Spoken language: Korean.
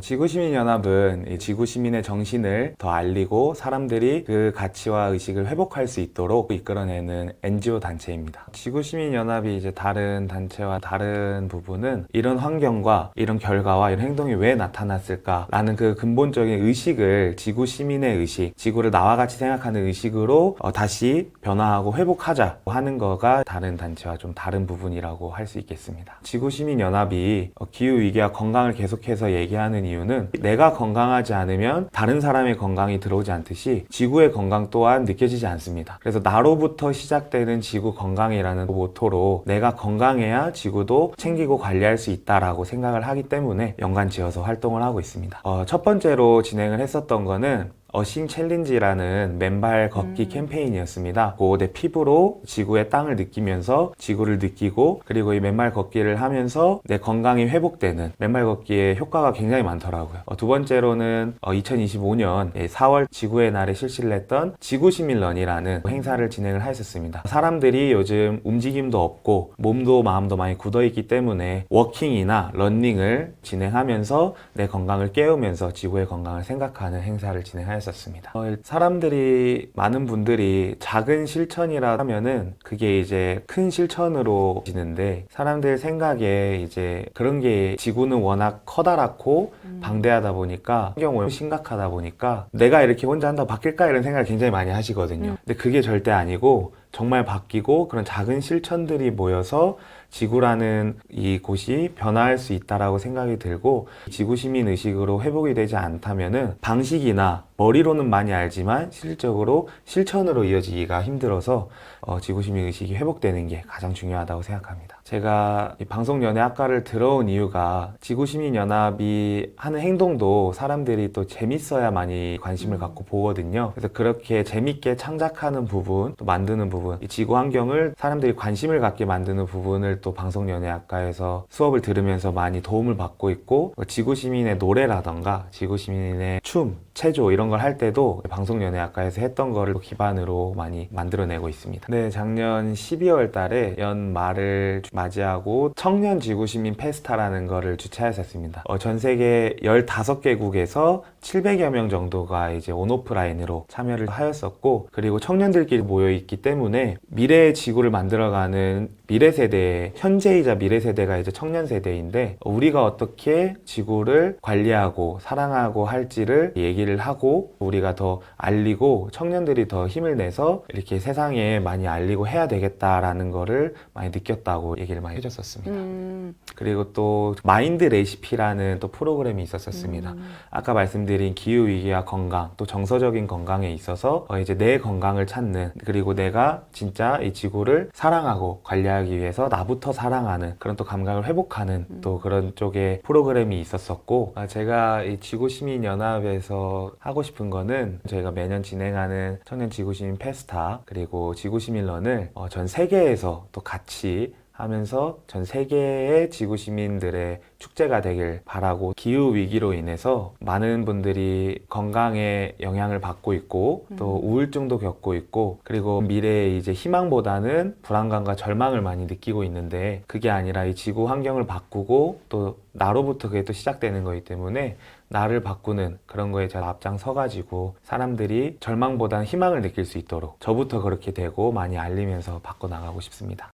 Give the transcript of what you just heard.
지구시민연합은 이 지구시민의 정신을 더 알리고 사람들이 그 가치와 의식을 회복할 수 있도록 이끌어내는 NGO 단체입니다. 지구시민연합이 이제 다른 단체와 다른 부분은 이런 환경과 이런 결과와 이런 행동이 왜 나타났을까라는 그 근본적인 의식을 지구시민의 의식, 지구를 나와 같이 생각하는 의식으로 어, 다시 변화하고 회복하자 하는 거가 다른 단체와 좀 다른 부분이라고 할 수 있겠습니다. 지구시민연합이 어, 기후위기와 건강을 계속해서 얘기하는 이유는 내가 건강하지 않으면 다른 사람의 건강이 들어오지 않듯이 지구의 건강 또한 느껴지지 않습니다. 그래서 나로부터 시작되는 지구 건강이라는 모토로 내가 건강해야 지구도 챙기고 관리할 수 있다라고 생각을 하기 때문에 연관 지어서 활동을 하고 있습니다. 어, 첫 번째로 진행을 했었던 거는 어싱 챌린지라는 맨발 걷기 캠페인이었습니다. 그내 피부로 지구의 땅을 느끼면서 지구를 느끼고 그리고 이 맨발 걷기를 하면서 내 건강이 회복되는 맨발 걷기의 효과가 굉장히 많더라고요. 어, 두 번째로는 2025년 4월 지구의 날에 실시를 했던 지구시민런이라는 행사를 진행을 했었습니다. 사람들이 요즘 움직임도 없고 몸도 마음도 많이 굳어있기 때문에 워킹이나 러닝을 진행하면서 내 건강을 깨우면서 지구의 건강을 생각하는 행사를 진행하였습니다. 어, 사람들이 많은 분들이 작은 실천이라 하면은 그게 이제 큰 실천으로 지는데 사람들 생각에 이제 그런 게 지구는 워낙 커다랗고 방대하다 보니까 환경 오염 심각하다 보니까 내가 이렇게 혼자 한다고 바뀔까? 이런 생각을 굉장히 많이 하시거든요. 근데 그게 절대 아니고 정말 바뀌고 그런 작은 실천들이 모여서 지구라는 이 곳이 변화할 수 있다라고 생각이 들고 지구 시민 의식으로 회복이 되지 않다면은 방식이나 머리로는 많이 알지만 실질적으로 실천으로 이어지기가 힘들어서 어, 지구 시민 의식이 회복되는 게 가장 중요하다고 생각합니다. 제가 이 방송 연예 학과를 들어온 이유가 지구 시민 연합이 하는 행동도 사람들이 또 재밌어야 많이 관심을 갖고 보거든요. 그래서 그렇게 재밌게 창작하는 부분, 또 만드는 부분, 이 지구 환경을 사람들이 관심을 갖게 만드는 부분을 또 방송연예학과에서 수업을 들으면서 많이 도움을 받고 있고 어, 지구 시민의 노래라던가 지구 시민의 춤, 체조 이런 걸 할 때도 방송연예학과에서 했던 거를 기반으로 많이 만들어내고 있습니다. 네, 작년 12월 달에 연말을 맞이하고 청년 지구 시민 페스타라는 거를 주최했었습니다. 어, 전 세계 15개국에서 700여 명 정도가 이제 온오프라인으로 참여를 하였었고 그리고 청년들끼리 모여 있기 때문에 미래의 지구를 만들어가는 미래 세대 현재이자 미래 세대가 이제 청년 세대인데 우리가 어떻게 지구를 관리하고 사랑하고 할지를 얘기를 하고 우리가 더 알리고 청년들이 더 힘을 내서 이렇게 세상에 많이 알리고 해야 되겠다라는 거를 많이 느꼈다고 얘기를 많이 해줬었습니다. 음, 그리고 또 마인드 레시피라는 또 프로그램이 있었었습니다. 아까 말씀드린 기후 위기와 건강, 또 정서적인 건강에 있어서 어, 이제 내 건강을 찾는 그리고 내가 진짜 이 지구를 사랑하고 관리하기 위해서 나부터 사랑하는 그런 또 감각을 회복하는 또 그런 쪽의 프로그램이 있었었고 아, 제가 이 지구 시민 연합에서 하고 싶은 거는 저희가 매년 진행하는 청년 지구 시민 페스타 그리고 지구 시민런을 어, 전 세계에서 또 같이 하면서 전 세계의 지구 시민들의 축제가 되길 바라고 기후 위기로 인해서 많은 분들이 건강에 영향을 받고 있고 또 우울증도 겪고 있고 그리고 미래에 이제 희망보다는 불안감과 절망을 많이 느끼고 있는데 그게 아니라 이 지구 환경을 바꾸고 또 나로부터 그게 또 시작되는 거기 때문에 나를 바꾸는 그런 거에 잘 앞장서가지고 사람들이 절망보다는 희망을 느낄 수 있도록 저부터 그렇게 되고 많이 알리면서 바꿔나가고 싶습니다.